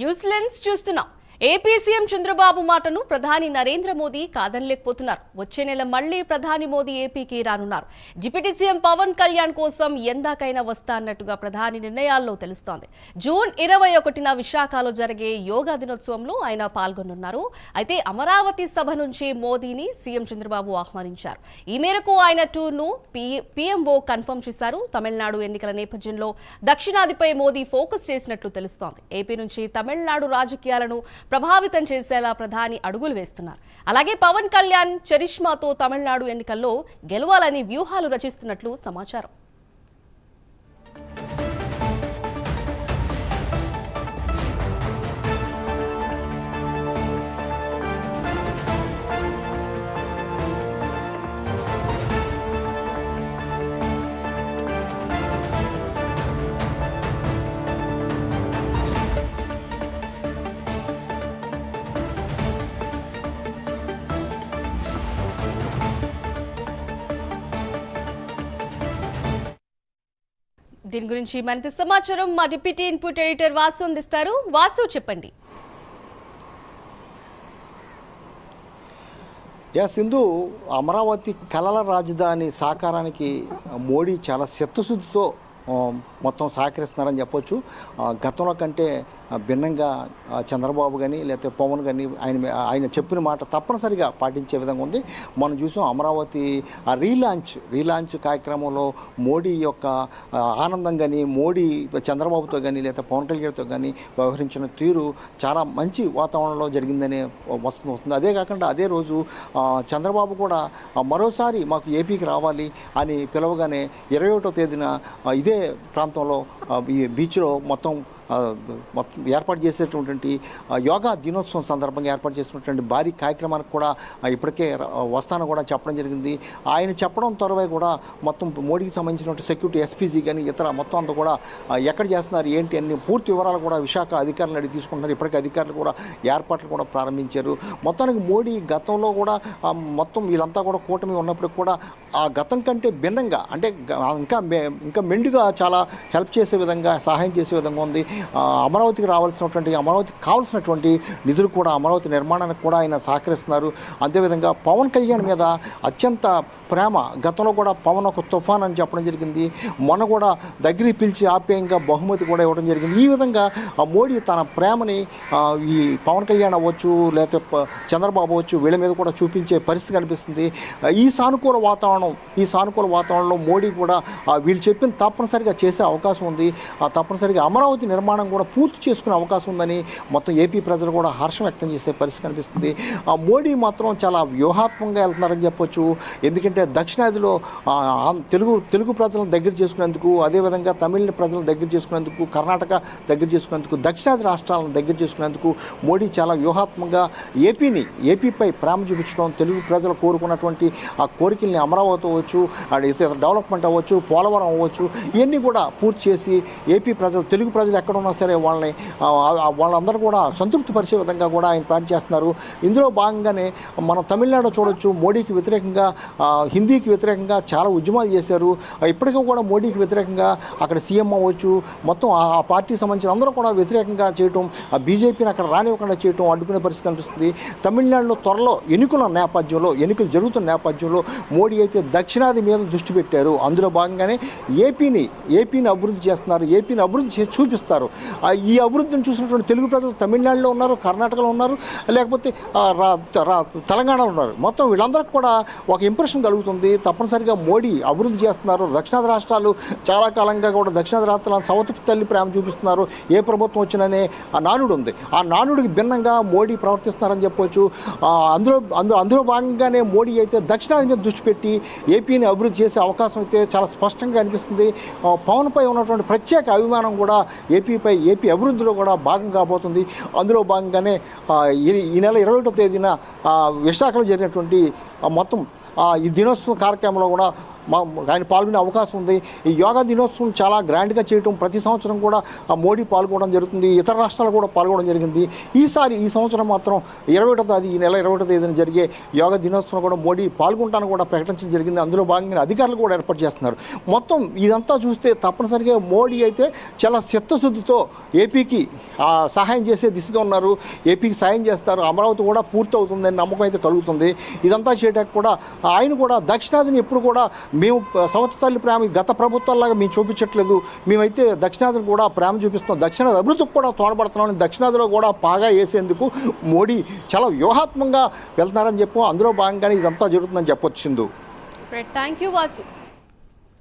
New Zealand's చూస్తున్నాం. AP CM Chandrababu మాటను ప్రధాని నరేంద్ర మోదీ కాదనలేకపోతున్నారు. వచ్చే నెల మళ్ళీ ప్రధాని మోదీ ఏపీకి రానున్నారు. డిప్యూటీ సీఎం పవన్ కళ్యాణ్ కోసం ఎందాకైనా వస్తా అన్నట్టుగా ప్రధాని నిర్ణయాల్లో తెలుస్తోంది. జూన్ ఇరవై ఒకటిన విశాఖలో జరిగే యోగా దినోత్సవంలో ఆయన పాల్గొనున్నారు. అయితే అమరావతి సభ నుంచి మోదీని సీఎం చంద్రబాబు ఆహ్వానించారు. ఈ మేరకు ఆయన టూర్ను పీఎంఓ కన్ఫర్మ్ చేశారు. తమిళనాడు ఎన్నికల నేపథ్యంలో దక్షిణాదిపై మోదీ ఫోకస్ చేసినట్లు తెలుస్తోంది. ఏపీ నుంచి తమిళనాడు రాజకీయాలను ప్రభావితం చేసేలా ప్రధాని అడుగులు వేస్తున్నారు. అలాగే పవన్ కళ్యాణ్ చరిష్మాతో తమిళనాడు ఎన్నికల్లో గెలవాలని వ్యూహాలు రచిస్తున్నట్లు సమాచారం. దీని గురించి మరింత సమాచారం మా డిప్యూటీ ఇన్పుట్ ఎడిటర్ వాసు అందిస్తారు. వాసు చెప్పండి. యా సింధు అమరావతి కళల రాజధాని సాకారానికి మోడీ చాలా చిత్తశుద్ధితో మొత్తం సహకరిస్తున్నారని చెప్పొచ్చు. గతంలో కంటే భిన్నంగా చంద్రబాబు కానీ లేకపోతే పవన్ కానీ ఆయన ఆయన చెప్పిన మాట తప్పనిసరిగా పాటించే విధంగా ఉంది. మనం చూసాం అమరావతి ఆ రీలాంచ్ రీలాంచ్ కార్యక్రమంలో మోడీ యొక్క ఆనందం కానీ మోడీ చంద్రబాబుతో కానీ లేదా పవన్ కళ్యాణ్తో కానీ వ్యవహరించిన తీరు చాలా మంచి వాతావరణంలో జరిగిందనే వస్తుంది వస్తుంది. అదే కాకుండా అదే రోజు చంద్రబాబు కూడా మరోసారి మాకు ఏపీకి రావాలి అని పిలవగానే ఇరవై ఒకటో తేదీన ఇదే ఇదే ప్రాంతంలో ఈ బీచ్లో మొత్తం మొత్తం ఏర్పాటు చేసేటటువంటి యోగా దినోత్సవం సందర్భంగా ఏర్పాటు చేసినటువంటి భారీ కార్యక్రమానికి కూడా ఇప్పటికే వస్తాను కూడా చెప్పడం జరిగింది. ఆయన చెప్పడం త్వరవై కూడా మొత్తం మోడీకి సంబంధించినటువంటి సెక్యూరిటీ ఎస్పీజీ కానీ ఇతర మొత్తం అంతా కూడా ఎక్కడ చేస్తున్నారు ఏంటి అన్ని పూర్తి వివరాలు కూడా విశాఖ అధికారులు అడిగి తీసుకుంటున్నారు. ఇప్పటికే అధికారులు కూడా ఏర్పాట్లు కూడా ప్రారంభించారు. మొత్తానికి మోడీ గతంలో కూడా మొత్తం వీళ్ళంతా కూడా కూటమి ఉన్నప్పుడు కూడా ఆ గతం కంటే భిన్నంగా అంటే ఇంకా మె- ఇంకా మెండుగా చాలా హెల్ప్ చేసే విధంగా సహాయం చేసే విధంగా ఉంది. అమరావతికి రావాల్సినటువంటి అమరావతికి కావాల్సినటువంటి నిధులు కూడా అమరావతి నిర్మాణానికి కూడా ఆయన సహకరిస్తున్నారు. అదేవిధంగా పవన్ కళ్యాణ్ మీద అత్యంత ప్రేమ గతంలో కూడా పవన్ ఒక తుఫాన్ అని చెప్పడం జరిగింది. మొన్న కూడా దగ్గరికి పిలిచి ఆప్యాయంగా బహుమతి కూడా ఇవ్వడం జరిగింది. ఈ విధంగా ఆ మోడీ తన ప్రేమని ఈ పవన్ కళ్యాణ్ అవ్వచ్చు లేకపోతే చంద్రబాబు అవ్వచ్చు వీళ్ళ మీద కూడా చూపించే పరిస్థితి కనిపిస్తుంది. ఈ సానుకూల వాతావరణం ఈ సానుకూల వాతావరణంలో మోడీ కూడా వీళ్ళు చెప్పిన తప్పనిసరిగా చేసే అవకాశం ఉంది. ఆ తప్పనిసరిగా అమరావతి నిర్మాణం నిర్మాణం కూడా పూర్తి చేసుకునే అవకాశం ఉందని మొత్తం ఏపీ ప్రజలు కూడా హర్షం వ్యక్తం చేసే పరిస్థితి కనిపిస్తుంది. ఆ, మోడీ మాత్రం చాలా వ్యూహాత్మకంగా వెళ్తున్నారని చెప్పొచ్చు. ఎందుకంటే దక్షిణాదిలో తెలుగు తెలుగు ప్రజలను దగ్గర చేసుకునేందుకు అదేవిధంగా తమిళ ప్రజలను దగ్గర చేసుకునేందుకు కర్ణాటక దగ్గర చేసుకునేందుకు దక్షిణాది రాష్ట్రాలను దగ్గర చేసుకునేందుకు మోడీ చాలా వ్యూహాత్మకంగా ఏపీని ఏపీపై ప్రేమ చూపించడం తెలుగు ప్రజలు కోరుకున్నటువంటి ఆ కోరికల్ని అమరావతి అవ్వచ్చు డెవలప్మెంట్ అవ్వచ్చు పోలవరం అవ్వచ్చు ఇవన్నీ కూడా పూర్తి చేసి ఏపీ ప్రజలు తెలుగు ప్రజలు ఎక్కడ ఎక్కడున్నా సరే వాళ్ళని వాళ్ళందరూ కూడా సంతృప్తి పరిచే విధంగా కూడా ఆయన ప్లాన్ చేస్తున్నారు. ఇందులో భాగంగానే మనం తమిళనాడు చూడొచ్చు మోడీకి వ్యతిరేకంగా హిందీకి వ్యతిరేకంగా చాలా ఉద్యమాలు చేశారు. ఇప్పటికీ కూడా మోడీకి వ్యతిరేకంగా అక్కడ సీఎం అవ్వచ్చు మొత్తం ఆ ఆ పార్టీకి సంబంధించిన అందరూ కూడా వ్యతిరేకంగా చేయటం ఆ బీజేపీని అక్కడ రానివ్వకుండా చేయటం అడ్డుకునే పరిస్థితి కనిపిస్తుంది. తమిళనాడులో త్వరలో ఎన్నికల నేపథ్యంలో ఎన్నికలు జరుగుతున్న నేపథ్యంలో మోడీ అయితే దక్షిణాది మీద దృష్టి పెట్టారు. అందులో భాగంగానే ఏపీని ఏపీని అభివృద్ధి చేస్తున్నారు ఏపీని అభివృద్ధి చేసి చూపిస్తారు. ఉన్నారు. ఈ అభివృద్ధిని చూసినటువంటి తెలుగు ప్రజలు తమిళనాడులో ఉన్నారు కర్ణాటకలో ఉన్నారు లేకపోతే రా- తెలంగాణలో ఉన్నారు. మొత్తం వీళ్ళందరికీ కూడా ఒక ఇంప్రెషన్ కలుగుతుంది. తప్పనిసరిగా మోడీ అభివృద్ధి చేస్తున్నారు. దక్షిణాది రాష్ట్రాలు చాలా కాలంగా కూడా దక్షిణాది రాష్ట్రాలను సవతి తల్లి ప్రేమ చూపిస్తున్నారు. ఏ ప్రభుత్వం వచ్చిననే ఆ నానుడు ఉంది. ఆ నానుడికి భిన్నంగా మోడీ ప్రవర్తిస్తున్నారని చెప్పొచ్చు. అందులో అందులో అందులో భాగంగానే మోడీ అయితే దక్షిణాది మీద దృష్టి పెట్టి ఏపీని అభివృద్ధి చేసే అవకాశం అయితే చాలా స్పష్టంగా అనిపిస్తుంది. పవన్పై ఉన్నటువంటి ప్రత్యేక అభిమానం కూడా ఏపీ ఏపీపై ఏపీ అభివృద్ధిలో కూడా భాగం కాబోతుంది. అందులో భాగంగానే ఈ ఈ నెల ఇరవై ఒకటో తేదీన విశాఖలో జరిగినటువంటి మొత్తం ఈ దినోత్సవ కార్యక్రమంలో కూడా ఆయన పాల్గొనే అవకాశం ఉంది. ఈ యోగా దినోత్సవం చాలా గ్రాండ్గా చేయటం ప్రతి సంవత్సరం కూడా ఆ మోడీ పాల్గొనడం జరుగుతుంది. ఇతర రాష్ట్రాలు కూడా పాల్గొనడం జరిగింది. ఈసారి ఈ సంవత్సరం మాత్రం ఇరవై ఒకటో తేదీ ఈ నెల ఇరవై ఒకటో తేదీన జరిగే యోగా దినోత్సవం కూడా మోడీ పాల్గొంటాను కూడా ప్రకటించడం జరిగింది. అందులో భాగంగా అధికారులు కూడా ఏర్పాటు చేస్తున్నారు. మొత్తం ఇదంతా చూస్తే తప్పనిసరిగా మోడీ అయితే చాలా చిత్తశుద్ధితో ఏపీకి సహాయం చేసే దిశగా ఉన్నారు. ఏపీకి సాయం చేస్తారు. అమరావతి కూడా పూర్తి అవుతుందని నమ్మకం అయితే కలుగుతుంది. ఇదంతా చేయడానికి కూడా ఆయన కూడా దక్షిణాదిని ఎప్పుడు కూడా మేము సంవత్సర తల్లి ప్రేమ గత ప్రభుత్వాలాగా మేము చూపించట్లేదు. మేమైతే దక్షిణాదిని కూడా ప్రేమ చూపిస్తున్నాం. దక్షిణాది అభివృద్ధికి కూడా తోడ్పడుతున్నామని దక్షిణాదిలో కూడా బాగా వేసేందుకు మోడీ చాలా వ్యూహాత్మకంగా వెళ్తున్నారని చెప్పు. అందులో భాగంగానే ఇదంతా జరుగుతుందని చెప్పొచ్చింది థ్యాంక్ యూ వాసు